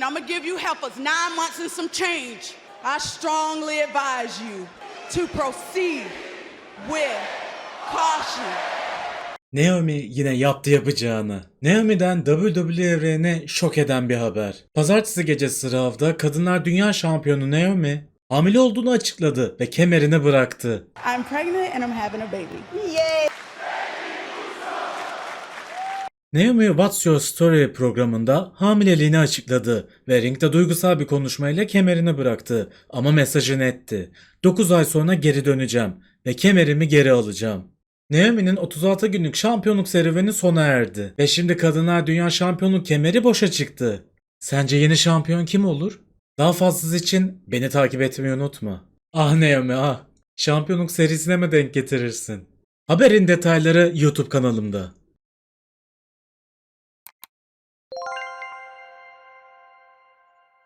and I'm gonna give you helpers nine months and some change. I strongly advise you to proceed with caution. Naomi yine yaptı yapacağını. Naomi'den WWE evrenine şok eden bir haber. Pazartesi gecesi Raw'da Kadınlar Dünya Şampiyonu Naomi hamile olduğunu açıkladı ve kemerini bıraktı. I'm pregnant and I'm having a baby. Naomi What's Your Story programında hamileliğini açıkladı ve ringde duygusal bir konuşmayla kemerini bıraktı ama mesajı netti. 9 ay sonra geri döneceğim ve kemerimi geri alacağım. Naomi'nin 36 günlük şampiyonluk serüveni sona erdi ve şimdi Kadınlar Dünya Şampiyonluk kemeri boşa çıktı. Sence yeni şampiyon kim olur? Daha fazlası için beni takip etmeyi unutma. Ah Naomi ah. Şampiyonluk serisine mi denk getirirsin? Haberin detayları YouTube kanalımda.